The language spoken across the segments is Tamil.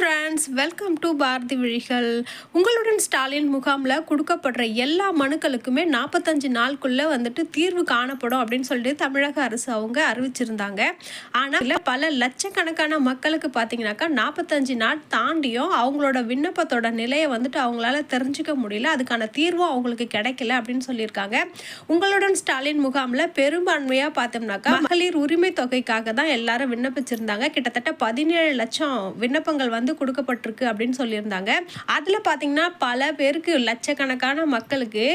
ஃப்ரெண்ட்ஸ் வெல்கம் டு பாரதி விழிகள். உங்களுடன் ஸ்டாலின் முகாமில் கொடுக்கப்படுற எல்லா மனுக்களுக்குமே நாற்பத்தஞ்சு நாளுக்குள்ளே வந்துட்டு தீர்வு காணப்படும் அப்படின்னு சொல்லிட்டு தமிழக அரசு அவங்க அறிவிச்சிருந்தாங்க. ஆனால் இல்லை பல லட்சக்கணக்கான மக்களுக்கு பார்த்தீங்கன்னாக்கா நாற்பத்தஞ்சு நாள் தாண்டியும் அவங்களோட விண்ணப்பத்தோட நிலையை வந்துட்டு அவங்களால தெரிஞ்சுக்க முடியல. அதுக்கான தீர்வும் அவங்களுக்கு கிடைக்கல அப்படின்னு சொல்லியிருக்காங்க. உங்களுடன் ஸ்டாலின் முகாமில் பெரும்பான்மையாக பார்த்தோம்னாக்கா மகளிர் உரிமை தொகைக்காக தான் எல்லாரும் விண்ணப்பிச்சிருந்தாங்க. கிட்டத்தட்ட பதினேழு லட்சம் விண்ணப்பங்கள் வந்து கொடுக்கப்பட்டிருக்கு அப்படின்னு சொல்லியிருந்தாங்க. அதில் பார்த்தீங்கன்னா பல பேருக்கு லட்சக்கணக்கான மக்களுக்கு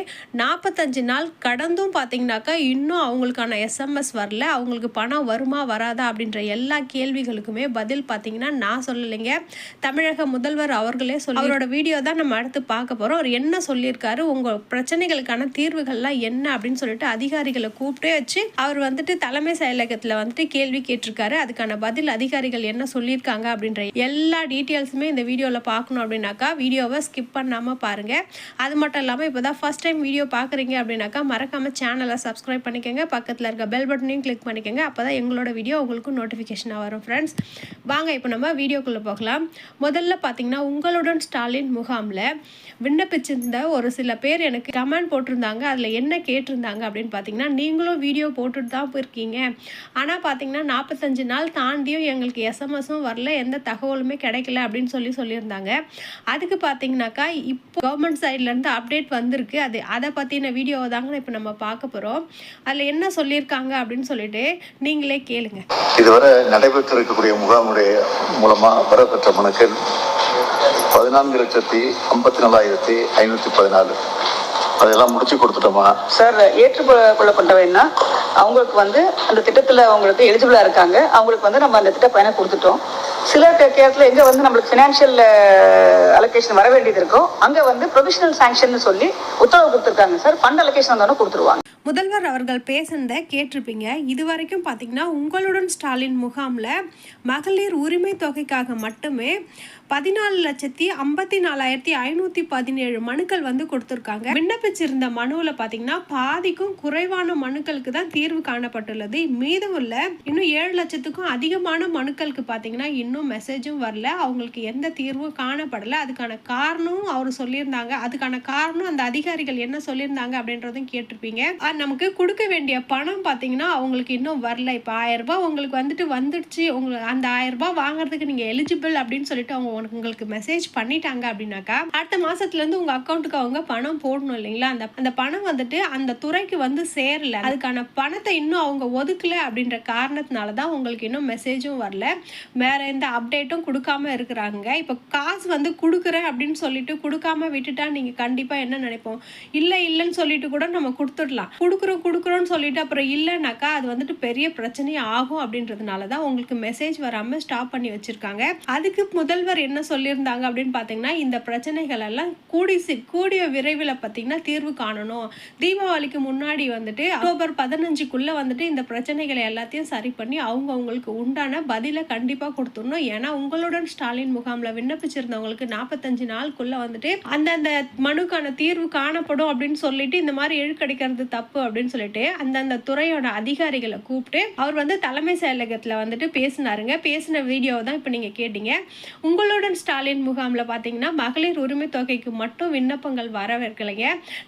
நாற்பத்தஞ்சு நாள் கடந்தும் பார்த்தீங்கன்னாக்கா இன்னும் அவங்களுக்கான எஸ்எம்எஸ் வரல. அவங்களுக்கு பணம் வருமா வராதா அப்படின்ற எல்லா கேள்விகளுக்குமே பதில் பார்த்தீங்கன்னா நான் சொல்லலைங்க. தமிழக முதல்வர் அவர்களே சொல்லி அவரோட வீடியோ தான் நம்ம அடுத்து பார்க்க போகிறோம் அவர் என்ன சொல்லியிருக்காரு? உங்கள் பிரச்சனைகளுக்கான தீர்வுகள்லாம் என்ன அப்படின்னு சொல்லிட்டு அதிகாரிகளை கூப்பிட்டே வச்சு அவர் வந்துட்டு தலைமை செயலகத்தில் வந்துட்டு கேள்வி கேட்டிருக்காரு. அதுக்கான பதில் அதிகாரிகள் என்ன சொல்லியிருக்காங்க அப்படின்ற எல்லா டீட்டெயில்ஸுமே இந்த வீடியோவில் பார்க்கணும் அப்படின்னாக்கா வீடியோவை ஸ்கிப் பண்ணாமல் பாருங்கள் அது மட்டும் இல்லாமல் இப்போ தான் ஃபஸ்ட் டைம் வீடியோ பார்க்குறீங்க அப்படின்னாக்கா மறக்காமல் சேனலை சப்ஸ்கிரைப் பண்ணிக்கோங்க. பக்கத்தில் இருக்க பெல் பட்டனையும் கிளிக் பண்ணிக்கோங்க. அப்போ தான் எங்களோட வீடியோ உங்களுக்கு நோட்டிஃபிகேஷனாக வரும் ஃப்ரெண்ட்ஸ் வாங்க இப்போ நம்ம வீடியோக்குள்ளே போகலாம். முதல்ல பார்த்தீங்கன்னா உங்களுடன் ஸ்டாலின் முகாமில் விண்ணப்பிச்சிருந்த ஒரு சில பேர் எனக்கு கமெண்ட் போட்டிருந்தாங்க. அதில் என்ன கேட்டிருந்தாங்க அப்படின்னு பார்த்தீங்கன்னா நீங்களும் வீடியோ போட்டுட்டு தான் போயிருக்கீங்க. ஆனால் பார்த்தீங்கன்னா நாற்பத்தஞ்சு நாள் தாண்டியும் எங்களுக்கு எஸ்எம்எஸும் வரல. எந்த தகவலுமே கிடைக்கல அப்படின்னு சொல்லி சொல்லியிருந்தாங்க. அதுக்கு பார்த்தீங்கன்னாக்கா இப்போ கவர்மெண்ட் சைட்லேருந்து அப்டேட் வந்திருக்கு. அது அதை பற்றின வீடியோவை தாங்க இப்போ நம்ம பார்க்க போகிறோம் அதில் என்ன சொல்லியிருக்காங்க அப்படின்னு சொல்லிட்டு நீங்களே கேளுங்க. இதுவரை நடைபெற்றிருக்கக்கூடிய முகாமுடைய மூலமா பெறப்பெற்ற மனுக்கள் பதினான்கு லட்சத்தி ஐம்பத்தி நாலாயிரத்தி ஐநூத்தி பதினாலு. அதெல்லாம் முடிச்சு கொடுத்துட்டோமா? சார் ஏற்றுக்கொள்ளப்பட்டவைன்னா அவங்களுக்கு வந்து அந்த திட்டத்தில் அவங்களுக்கு எலிஜிபிளாக இருக்காங்க. அவங்களுக்கு வந்து நம்ம அந்த திட்ட பயனை கொடுத்துட்டோம். சில கேரத்தில் எங்கே வந்து நம்மளுக்கு ஃபினான்ஷியல் அலோகேஷன் வர வேண்டியது இருக்கோ அங்கே வந்து ப்ரொவிஷனல் சாங்ஷன் சொல்லி உத்தரவு கொடுத்துருக்காங்க சார். ஃபண்ட் அலோகேஷன் வந்தாலும் கொடுத்துருவாங்க. முதல்வர் அவர்கள் பேசுனதை கேட்டிருப்பீங்க. இது வரைக்கும் பார்த்தீங்கன்னா உங்களுடன் ஸ்டாலின் முகாமில் மகளிர் உரிமை தொகைக்காக மட்டுமே பதினாலு லட்சத்தி ஐம்பத்தி நாலாயிரத்தி ஐநூற்றி பதினேழு மனுக்கள் வந்து கொடுத்துருக்காங்க. விண்ணப்பிச்சிருந்த மனுவில் பார்த்தீங்கன்னா பாதிக்கும் குறைவான மனுக்களுக்கு தான் தீர்வு காணப்பட்டுள்ளது. மீதமுள்ள இன்னும் ஏழு லட்சத்துக்கும் அதிகமான மனுக்களுக்கு பார்த்தீங்கன்னா இன்னும் மெசேஜும் வரல. அவங்களுக்கு எந்த தீர்வும் காணப்படலை. அதுக்கான காரணமும் அவர் சொல்லியிருந்தாங்க. அதுக்கான காரணம் அந்த அதிகாரிகள் என்ன சொல்லியிருந்தாங்க அப்படின்றதும் கேட்டிருப்பீங்க. அது நமக்கு கொடுக்க வேண்டிய பணம் பார்த்தீங்கன்னா அவங்களுக்கு இன்னும் வரல. இப்போ ஆயிரம் ரூபாய் உங்களுக்கு வந்துட்டு வந்துடுச்சு. உங்களுக்கு அந்த ஆயிரம் ரூபாய் வாங்குறதுக்கு நீங்கள் எலிஜிபிள் அப்படின்னு சொல்லிட்டு அவங்க உனக்கு உங்களுக்கு மெசேஜ் பண்ணிட்டாங்க அப்படின்னாக்கா அடுத்த மாசத்துலேருந்து உங்கள் அக்கௌண்ட்டுக்கு அவங்க பணம் போடணும் இல்லைங்களா? அந்த அந்த பணம் வந்துட்டு அந்த துறைக்கு வந்து சேரல. அதுக்கான பணத்தை இன்னும் அவங்க ஒதுக்கல அப்படின்ற காரணத்தினால தான் உங்களுக்கு இன்னும் மெசேஜும் வரல. வேற எந்த அப்டேட்டும் கொடுக்காம இருக்கிறாங்க. இப்போ காசு வந்து கொடுக்குறேன் அப்படின்னு சொல்லிட்டு கொடுக்காம விட்டுட்டா நீங்கள் கண்டிப்பாக என்ன நினைப்போம்? இல்லை இல்லைன்னு சொல்லிட்டு கூட நம்ம கொடுத்துடலாம். கொடுக்குறோம் கொடுக்குறோன்னு சொல்லிட்டு அப்புறம் இல்லைனாக்கா அது வந்துட்டு பெரிய பிரச்சனையே ஆகும் அப்படின்றதுனால தான் உங்களுக்கு மெசேஜ் வராமல் ஸ்டாப் பண்ணி வச்சிருக்காங்க. அதுக்கு முதல்வர் என்ன சொல்லியிருந்தாங்க அப்படின்னு பார்த்தீங்கன்னா இந்த பிரச்சனைகள் எல்லாம் கூடி சி- கூடிய விரைவில் பார்த்தீங்கன்னா தீர்வு காணணும். தீபாவளிக்கு முன்னாடி வந்துட்டு அக்டோபர் பதினஞ்சுக்குள்ளே வந்துட்டு இந்த பிரச்சனைகளை எல்லாத்தையும் சரி பண்ணி அவங்க அவங்களுக்கு உண்டான பதிலை கண்டிப்பாக கொடுத்துடணும். ஏன்னா உங்களுடன் ஸ்டாலின் முகாமில் விண்ணப்பிச்சிருந்தவங்களுக்கு நாற்பத்தஞ்சு நாளுக்குள்ளே வந்துட்டு அந்தந்த மனுக்கான தீர்வு காணப்படும் அப்படின்னு சொல்லிட்டு இந்த மாதிரி இழுக்கடிக்கிறது தப்பு அப்படின்னு சொல்லிட்டு அந்தந்த துறையோட அதிகாரிகளை கூப்பிட்டு அவர் வந்து தலைமை செயலகத்தில் வந்துட்டு பேசினாருங்க. பேசின வீடியோவை தான் இப்போ நீங்கள் கேட்டீங்க. உங்களோட உங்களுடன் ஸ்டாலின் முகாமில் பார்த்தீங்கன்னா மகளிர் உரிமை தொகைக்கு மட்டும் விண்ணப்பங்கள் வரவேற்கலைங்க.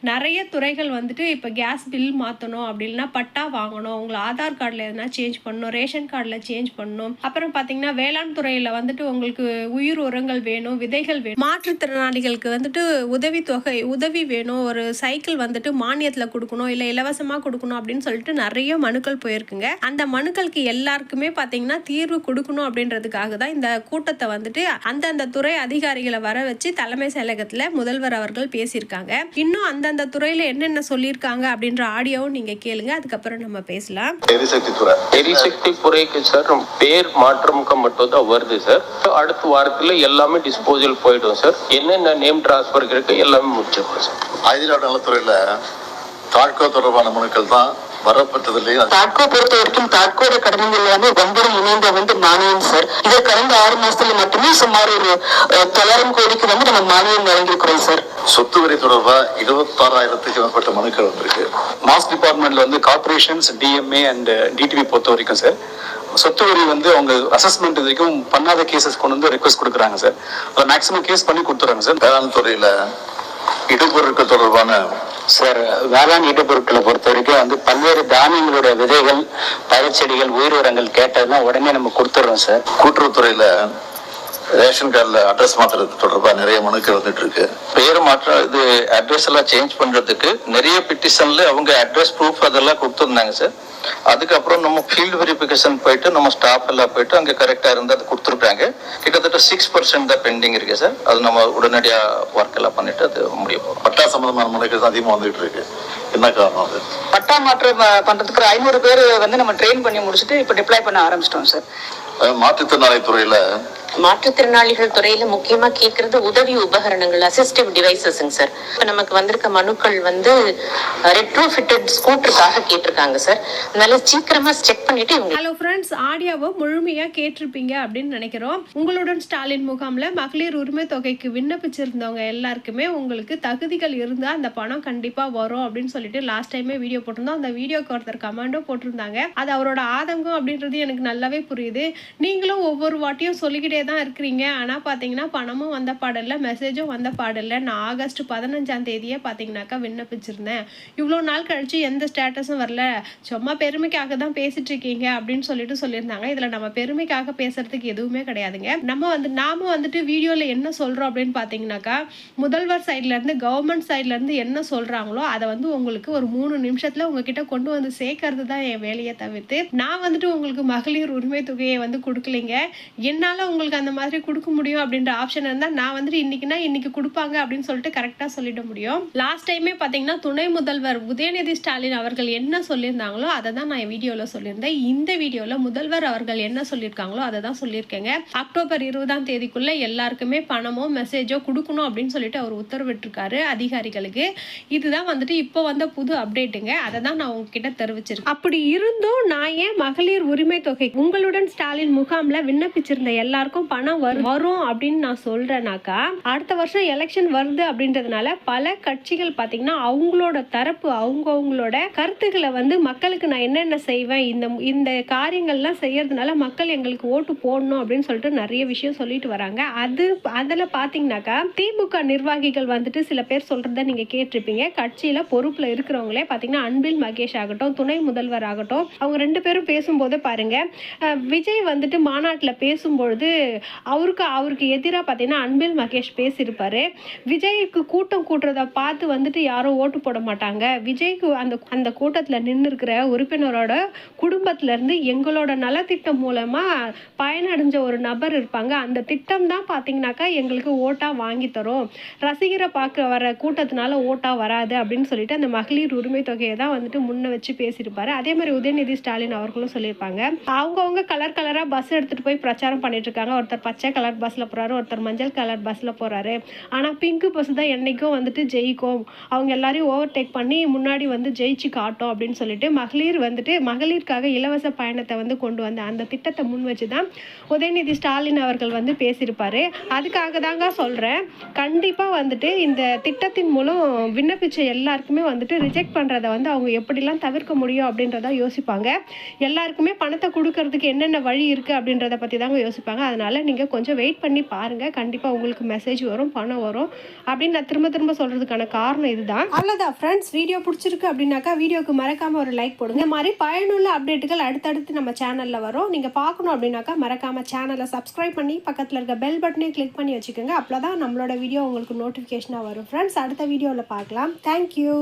நிறைய துறைகள் வந்துட்டு இப்போ கேஸ் பில் மாற்றணும் அப்படின்னா பட்டா வாங்கணும். உங்களை ஆதார் கார்டில் எதனா சேஞ்ச் பண்ணணும் ரேஷன் கார்டில் சேஞ்ச் பண்ணணும். அப்புறம் பார்த்தீங்கன்னா வேளாண் துறையில் வந்துட்டு உங்களுக்கு உயிர் உரங்கள் வேணும் விதைகள் வேணும். மாற்றுத்திறனாளிகளுக்கு வந்துட்டு உதவி தொகை உதவி வேணும். ஒரு சைக்கிள் வந்துட்டு மானியத்தில் கொடுக்கணும் இல்லை இலவசமாக கொடுக்கணும் அப்படின்னு சொல்லிட்டு நிறைய மனுக்கள் போயிருக்குங்க. அந்த மனுக்களுக்கு எல்லாருக்குமே பார்த்தீங்கன்னா தீர்வு கொடுக்கணும் அப்படின்றதுக்காக தான் இந்த கூட்டத்தை வந்துட்டு அந்தந்த துறை அதிகாரிகளை வர வச்சு தலைமை செயலகத்தில் முதல்வர் அவர்கள் பேசியிருக்காங்க. இன்னும் அந்தந்த துறையில் என்னென்ன சொல்லியிருக்காங்க அப்படின்ற ஆடியோவும் நீங்கள் கேளுங்க. அதுக்கப்புறம் நம்ம பேசலாம். எரிசக்தி துறை எரிசக்தி துறைக்கு சார் பேர் மாற்றமுக்க மட்டும் தான் வருது சார். அடுத்த வாரத்துல எல்லாமே டிஸ்போசல் போயிடும் சார். என்னென்ன நேம் டிரான்ஸ்ஃபர் இருக்கு எல்லாமே முடிச்சிருக்கோம் சார். ஆயுத நலத்துறையில தாட்கோ தொடர்பான மனுக்கள் தான் வரப்பட்டதுலேயே தாட்கோ பொறுத்த வரைக்கும் தாட்கோட கடமைகள் எல்லாமே இணைந்த வந்து மானியம் சார் இதை கடந்த ஆறு மாசத்துல மட்டுமே சுமார் ஒரு தொள்ளாயிரம் கோடிக்கு வந்து நம்ம மானியம் வழங்கியிருக்கிறோம் சார் சொத்து வரி தொடர்பா இருபத்தாறாயிரத்துக்கு மேற்பட்ட மனுக்கள் வந்திருக்கு. மாஸ் டிபார்ட்மெண்ட்ல வந்து கார்பரேஷன்ஸ் டிஎம்ஏ அண்ட் டிடிவி பொறுத்த வரைக்கும் சார் சொத்து வரி வந்து அவங்க அசஸ்மெண்ட் வரைக்கும் பண்ணாத கேசஸ் கொண்டு வந்து ரெக்வஸ்ட் கொடுக்குறாங்க சார் மேக்ஸிமம் கேஸ் பண்ணி கொடுத்துறாங்க சார் வேளாண் துறையில இடுபொருட்கள் தொடர்பான சார் வேளாண் இடுபொருட்களை பொறுத்த வரைக்கும் வந்து பல்வேறு தானியங்களுடைய விதைகள் பழச்செடிகள் உயிர் உரங்கள் கேட்டதுன்னா உடனே நம்ம கொடுத்துட்றோம் சார் கூட்டுறவுத்துறையில ரேஷன் கார்டில் அட்ரஸ் மாற்றுறது தொடர்பாக நிறைய மனுக்கள் வந்துட்டு இருக்கு பேர் மாற்றம் இது அட்ரஸ் எல்லாம் சேஞ்ச் பண்றதுக்கு நிறைய பிட்டிஷன்ல அவங்க அட்ரஸ் ப்ரூஃப் அதெல்லாம் கொடுத்துருந்தாங்க சார் அதுக்கப்புறம் நம்ம ஃபீல்டு வெரிஃபிகேஷன் போயிட்டு நம்ம ஸ்டாஃப் எல்லாம் போயிட்டு அங்க கரெக்டா இருந்து அது கொடுத்துருக்காங்க. கிட்டத்தட்ட சிக்ஸ் பர்சன்ட் தான் பெண்டிங் இருக்கு சார் அது நம்ம உடனடியா ஒர்க் எல்லாம் பண்ணிட்டு அது முடிய போறோம். பட்டா சம்பந்தமான மனுக்கள் தான் அதிகமா வந்துட்டு இருக்கு. என்ன காரணம் அது? பட்டா மாற்றம் பண்றதுக்கு ஒரு ஐநூறு பேர் வந்து நம்ம ட்ரெயின் பண்ணி முடிச்சுட்டு இப்போ டிப்ளை பண்ண ஆரம்பிச்சிட்டோம் சார் மாற்றுத்திறனாளி துறையில மாற்றுத்திறனாளிகள் துறையில முக்கியமா கேக்குறது உதவி உபகரணங்கள் அசிஸ்டிவ் டிவைசஸ்ங்க சார் இப்போ நமக்கு வந்திருக்க மனுக்கள் வந்து ரெட்ரோ ஃபிட்டட் ஸ்கூட்டருக்காக கேட்டிருக்காங்க சார் அதனால சீக்கிரமா செக் பண்ணிட்டு இவங்க ஹலோ ஃப்ரெண்ட்ஸ் ஆடியோவை முழுமையா கேட்டிருப்பீங்க அப்படின்னு நினைக்கிறோம். உங்களுடன் ஸ்டாலின் முகாம்ல மகளிர் உரிமை தொகைக்கு விண்ணப்பிச்சிருந்தவங்க எல்லாருக்குமே உங்களுக்கு தகுதிகள் இருந்தா அந்த பணம் கண்டிப்பா வரும் அப்படின்னு சொல்லிட்டு லாஸ்ட் டைமே வீடியோ போட்டிருந்தோம். அந்த வீடியோக்கு ஒருத்தர் கமெண்டும் போட்டிருந்தாங்க. அது அவரோட ஆதங்கம் அப்படின்றது எனக்கு நல்லாவே புரியுது. நீங்களும் ஒவ்வொரு வாட்டியும் சொல்லிக்கிட்டே தான் இருக்கிறீங்க. ஆனால் பார்த்தீங்கன்னா பணமும் வந்த பாடல்ல மெசேஜும் வந்த பாடல்ல. நான் ஆகஸ்ட் பதினஞ்சாம் தேதியே பார்த்தீங்கன்னாக்கா விண்ணப்பிச்சிருந்தேன். இவ்வளோ நாள் கழித்து எந்த ஸ்டேட்டஸும் வரல. சும்மா பெருமைக்காக தான் பேசிட்டு இருக்கீங்க அப்படின்னு சொல்லிட்டு சொல்லியிருந்தாங்க. இதில் நம்ம பெருமைக்காக பேசுறதுக்கு எதுவுமே கிடையாதுங்க. நம்ம வந்து நாம வந்துட்டு வீடியோவில் என்ன சொல்கிறோம் அப்படின்னு பார்த்தீங்கன்னாக்கா முதல்வர் சைட்லேருந்து கவர்மெண்ட் சைட்லேருந்து என்ன சொல்கிறாங்களோ அதை வந்து உங்களுக்கு ஒரு மூணு நிமிஷத்தில் உங்ககிட்ட கொண்டு வந்து சேர்க்கறது தான் என் வேலையை தவிர்த்து நான் வந்துட்டு உங்களுக்கு மகளிர் உரிமை தொகையை வந்து கொடுக்கலைங்க. என்னால் உங்களுக்கு அந்த மாதிரி கொடுக்க முடியும் அப்படின்ற ஆப்ஷன் இருந்தால் நான் வந்துட்டு இன்னைக்குன்னா இன்னைக்கு கொடுப்பாங்க அப்படின்னு சொல்லிட்டு கரெக்டா சொல்லிட முடியும். லாஸ்ட் டைமே பார்த்தீங்கன்னா துணை முதல்வர் உதயநிதி ஸ்டாலின் அவர்கள் என்ன சொல்லியிருந்தாங்களோ அதை தான் நான் வீடியோவில் சொல்லியிருந்தேன். இந்த வீடியோவில் முதல்வர் அவர்கள் என்ன சொல்லியிருக்காங்களோ அதை தான் சொல்லியிருக்கேங்க. அக்டோபர் இருபதாம் தேதிக்குள்ள எல்லாருக்குமே பணமோ மெசேஜோ கொடுக்கணும் அப்படின்னு சொல்லிட்டு அவர் உத்தரவிட்டிருக்காரு அதிகாரிகளுக்கு. இதுதான் வந்துட்டு இப்போ வந்த புது அப்டேட்டுங்க அதை தான் நான் உங்ககிட்ட தெரிவிச்சிருக்கேன். அப்படி இருந்தும் நான் ஏன் மகளிர் உரிமை தொகை உங்களுடன் ஸ்டாலின் முகாம்ல விண்ணப்பிச்சிருந்த எல்லாருக்கும் பணம் வரும் வரும் அப்படின்னு நான் சொல்றேனாக்கா அடுத்த வருஷம் எலெக்ஷன் வருது அப்படின்றதுனால பல கட்சிகள் பார்த்தீங்கன்னா அவங்களோட தரப்பு அவங்க அவங்களோட கருத்துக்களை வந்து மக்களுக்கு நான் என்னென்ன செய்வேன் இந்த இந்த காரியங்கள்லாம் செய்யறதுனால மக்கள் எங்களுக்கு ஓட்டு போடணும் அப்படின்னு சொல்லிட்டு நிறைய விஷயம் சொல்லிட்டு வராங்க. அது அதில் பார்த்தீங்கன்னாக்கா திமுக நிர்வாகிகள் வந்துட்டு சில பேர் சொல்றத நீங்க கேட்டிருப்பீங்க. கட்சியில பொறுப்புல இருக்கிறவங்களே பார்த்தீங்கன்னா அன்பில் மகேஷ் ஆகட்டும் துணை முதல்வர் ஆகட்டும் அவங்க ரெண்டு பேரும் பேசும்போது பாருங்க விஜய் வந்துட்டு மாநாட்டில் பேசும்பொழுது அவருக்கு அவருக்கு எதிராக பார்த்தீங்கன்னா அன்பில் மகேஷ் பேசியிருப்பாரு. விஜய்க்கு கூட்டம் கூட்டுறத பார்த்து வந்துட்டு யாரும் ஓட்டு போட மாட்டாங்க. விஜய்க்கு அந்த அந்த கூட்டத்தில் நின்று இருக்கிற உறுப்பினரோட குடும்பத்திலேருந்து எங்களோட நலத்திட்டம் மூலமாக பயனடைஞ்ச ஒரு நபர் இருப்பாங்க. அந்த திட்டம் தான் பார்த்தீங்கன்னாக்கா எங்களுக்கு ஓட்டாக வாங்கி தரும். ரசிகரை பார்க்க வர கூட்டத்தினால ஓட்டாக வராது அப்படின்னு சொல்லிட்டு அந்த மகளிர் உரிமை தொகையை தான் வந்துட்டு முன்ன வச்சு பேசியிருப்பாரு. அதே மாதிரி உதயநிதி ஸ்டாலின் அவர்களும் சொல்லியிருப்பாங்க. அவங்கவுங்க கலர் கலராக பஸ் எடுத்துகிட்டு போய் பிரச்சாரம் பண்ணிட்டு இருக்காங்க. ஒருத்தர் பச்சை கலர் பஸ்ஸில் போகிறாரு ஒருத்தர் மஞ்சள் கலர் பஸ்ஸில் போகிறாரு ஆனால் பிங்க்கு பஸ் தான் என்னைக்கும் வந்துட்டு ஜெயிக்கும். அவங்க எல்லாரையும் ஓவர்டேக் பண்ணி முன்னாடி வந்து ஜெயிச்சு காட்டும் அப்படின்னு சொல்லிட்டு மகளிர் வந்துட்டு மகளிருக்காக இலவச பயணத்தை வந்து கொண்டு வந்த அந்த திட்டத்தை முன் வச்சு தான் உதயநிதி ஸ்டாலின் அவர்கள் வந்து பேசியிருப்பார். அதுக்காக தாங்க சொல்கிறேன் கண்டிப்பாக வந்துட்டு இந்த திட்டத்தின் மூலம் விண்ணப்பிச்ச எல்லாருக்குமே வந்துட்டு ரிஜெக்ட் பண்ணுறதை வந்து அவங்க எப்படிலாம் தவிர்க்க முடியும் அப்படின்றத யோசிப்பாங்க. எல்லாருக்குமே பணத்தை கொடுக்கறதுக்கு என்னென்ன வழி இருக்குது அப்படின்றத பற்றி தாங்க யோசிப்பாங்க. அதனால் நீங்க கொஞ்சம் வெயிட் பண்ணி பாருங்கள் கண்டிப்பாக உங்களுக்கு மெசேஜ் வரும் பணம் வரும். அப்படின்னு நான் திரும்ப திரும்ப சொல்கிறதுக்கான காரணம் இதுதான். அவ்வளோதான் ஃப்ரெண்ட்ஸ் வீடியோ பிடிச்சிருக்கு அப்படின்னாக்கா வீடியோக்கு மறக்காமல் ஒரு லைக் போடுங்க. இந்த மாதிரி பயனுள்ள அப்டேட்டுகள் அடுத்தடுத்து நம்ம சேனலில் வரும். நீங்கள் பார்க்கணும் அப்படின்னாக்கா மறக்காமல் சேனலை சப்ஸ்கிரைப் பண்ணி பக்கத்தில் இருக்க பெல் பட்டனே கிளிக் பண்ணி வச்சுக்கோங்க. அப்போ தான் நம்மளோட வீடியோ உங்களுக்கு நோட்டிஃபிகேஷனாக வரும். ஃப்ரெண்ட்ஸ் அடுத்த வீடியோவில் பார்க்கலாம். தேங்க்யூ